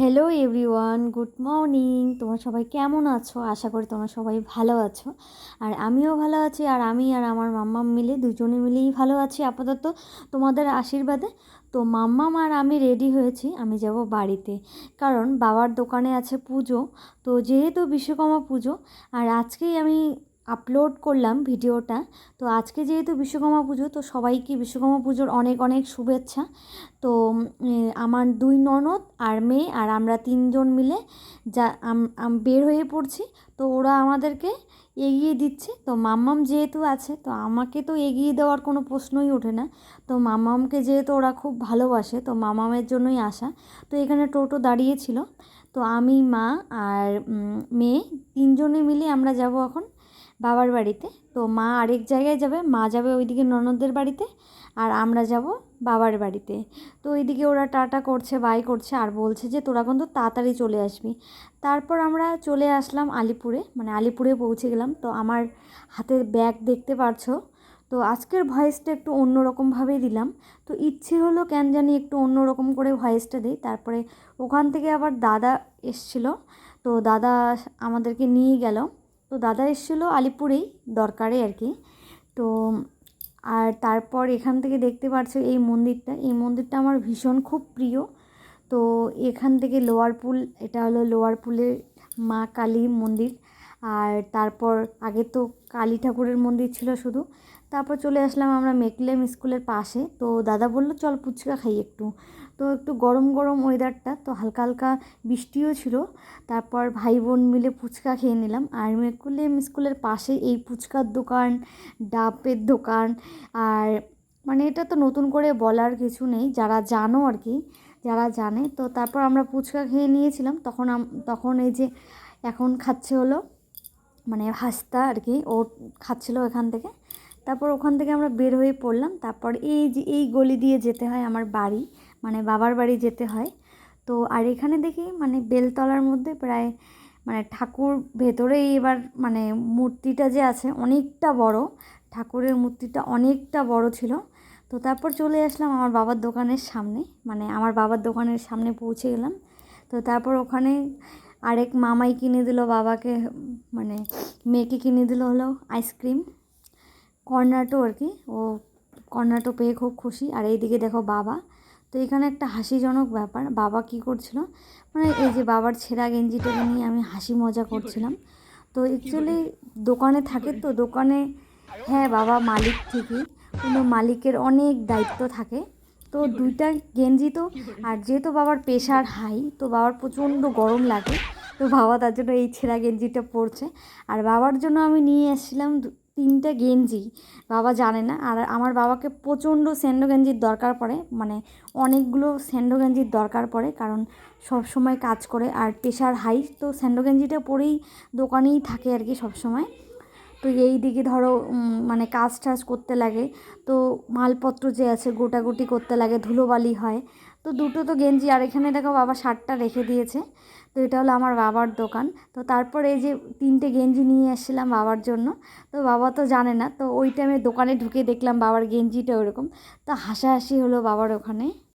Hello everyone good morning তোমরা সবাই কেমন আছো? আশা করি তোমরা সবাই ভালো আছো। আর আমিও ভালো আছি, আর আমি আর আমার মাম্মাম মিলে দুজনে মিলেই ভালো আছি আপাতত তোমাদের আশীর্বাদে। তো মাম্মাম আর আমি রেডি হয়েছি, আমি যাব বাড়িতে। কারণ বাবার দোকানে আছে পুজো, তো যেহেতু বিশ্বকর্মা পুজো, আর আজকেই আমি আপলোড করলাম ভিডিওটা। তো আজকে যেহেতু বিশ্বকর্মা পুজো, তো সবাইকে বিশ্বকর্মা পুজোর অনেক অনেক শুভেচ্ছা। তো আমার দুই ননদ আর মেয়ে আর আমরা তিনজন মিলে যা বের হয়ে পড়ছি। তো ওরা আমাদেরকে এগিয়ে দিচ্ছে। তো মাম্মাম যেহেতু আছে, তো আমাকে তো এগিয়ে দেওয়ার কোনো প্রশ্নই ওঠে না। তো মাম্মামকে যেহেতু ওরা খুব ভালোবাসে, তো মামামের জন্যই আসা। তো এখানে টোটো দাঁড়িয়েছিল তো আমি, মা আর মেয়ে তিনজনে মিলে আমরা যাব এখন বাবার বাড়িতে। তো মা আরেক জায়গায় যাবে, মা যাবে ওইদিকে ননদদের বাড়িতে আর আমরা যাব বাবার বাড়িতে। তো ওইদিকে ওরা টাটা করছে বাই করছে আর বলছে যে, তোরা কিন্তু তাড়াতাড়ি চলে আসবি। তারপর আমরা চলে আসলাম আলিপুরে মানে আলিপুরে পৌঁছে গেলাম। তো আমার হাতের ব্যাগ দেখতে পারছ। তো আজকের ভয়েসটা একটু অন্যরকমভাবেই দিলাম। তো ইচ্ছে হলো কেন জানি একটু অন্যরকম করে ভয়েসটা দিই। তারপরে ওখান থেকে আবার দাদা এসছিলো। তো দাদা আমাদেরকে নিয়ে গেল। তো দাদা এসেছিল আলিপুরেই, দরকারে আর কি। তো, আর তারপর এখান থেকে দেখতে পাচ্ছ এই মন্দিরটা। এই মন্দিরটা আমার ভীষণ খুব প্রিয়। তো এখান থেকে লোয়ার পুল, এটা হলো লোয়ার পুলের মা কালী মন্দির। আর তারপর আগে তো কালী ঠাকুরের মন্দির ছিল শুধু। তারপর চলে আসলাম আমরা মেকলেম স্কুলের পাশে। তো দাদা বলল, চল ফুচকা খাই একটু। তো একটু গরম গরম ওয়েদারটা তো হালকা হালকা বৃষ্টিও ছিল। তারপর ভাই বোন মিলে ফুচকা খেয়ে নিলাম। আর মেকুলেম স্কুলের পাশে এই ফুচকার দোকান, ডাবের দোকান, আর মানে এটা তো নতুন করে বলার কিছু নেই। যারা জানো আর কি, যারা জানে, তো তারপর আমরা ফুচকা খেয়ে নিয়েছিলাম। তখন তখন এই যে এখন খাচ্ছে হলো মানে হাসতা আর কি, ও খাচ্ছিলো এখান থেকে। তারপর ওখান থেকে আমরা বের হয়ে পড়লাম। তারপর এই যে, এই গলি দিয়ে যেতে হয় আমার বাড়ি। মানে বাবার বাড়ি যেতে হয়। তো আর এখানে দেখি মানে বেলতলার মধ্যে প্রায় মানে ঠাকুর ভেতরেই এবার মানে মূর্তিটা যে আছে অনেকটা বড়, ঠাকুরের মূর্তিটা অনেকটা বড় ছিল। তো তারপর চলে আসলাম আমার বাবার দোকানের সামনে মানে আমার বাবার দোকানের সামনে পৌঁছে গেলাম। তো তারপর ওখানে আরেক মামাই কিনে দিল, বাবাকে মানে মেয়েকে কিনে দিল হলো আইসক্রিম। কর্নাটো আর কি, ও কর্নাটো পেয়ে খুব খুশি। আর এইদিকে দেখো বাবা তো এখানে একটা হাসিজনক ব্যাপার। বাবা কি করছিল? মানে এই যে বাবার ছেঁড়া গেঞ্জিটাকে নিয়ে আমি হাসি মজা করছিলাম। তো অ্যাকচুয়ালি দোকানে থাকে তো দোকানে হ্যাঁ বাবা মালিক ঠিকই কিন্তু মালিকের অনেক দায়িত্ব থাকে। তো দুইটা গেঞ্জি তো আর যেহেতু বাবার প্রেশার হাই তো বাবার প্রচণ্ড গরম লাগে তো বাবা তার জন্য এই ছেঁড়া গেঞ্জিটা পরছে। আর বাবার জন্য আমি নিয়ে এসেছিলাম তিনটে গেঞ্জি, বাবা জানে না। আর আমার বাবাকে প্রচণ্ড স্যান্ডো গেঞ্জির দরকার পড়ে মানে অনেকগুলো স্যান্ডো গেঞ্জির দরকার পড়ে, কারণ সব সময় কাজ করে। আর প্রেশার হাই, তো স্যান্ডো গেঞ্জিটা পরেই দোকানেই থাকে আর কি সব সময়। তো এই দিকে ধরো মানে কাজ টাজ করতে লাগে। তো মালপত্র যে আছে, গোটাগুটি করতে লাগে, ধুলোবালি হয়। তো দুটো তো গেঞ্জি, আর এখানে দেখো বাবা শার্টটা রেখে দিয়েছে। তো এটা হলো আমার বাবার দোকান। তো তারপর এই যে তিনটে গেঞ্জি নিয়ে এসেছিলাম বাবার জন্য। তো বাবা তো জানে না, তো ওই টাইমে দোকানে ঢুকে দেখলাম বাবার গেঞ্জিটা ওরকম। তো হাসাহাসি হলো বাবার ওখানে।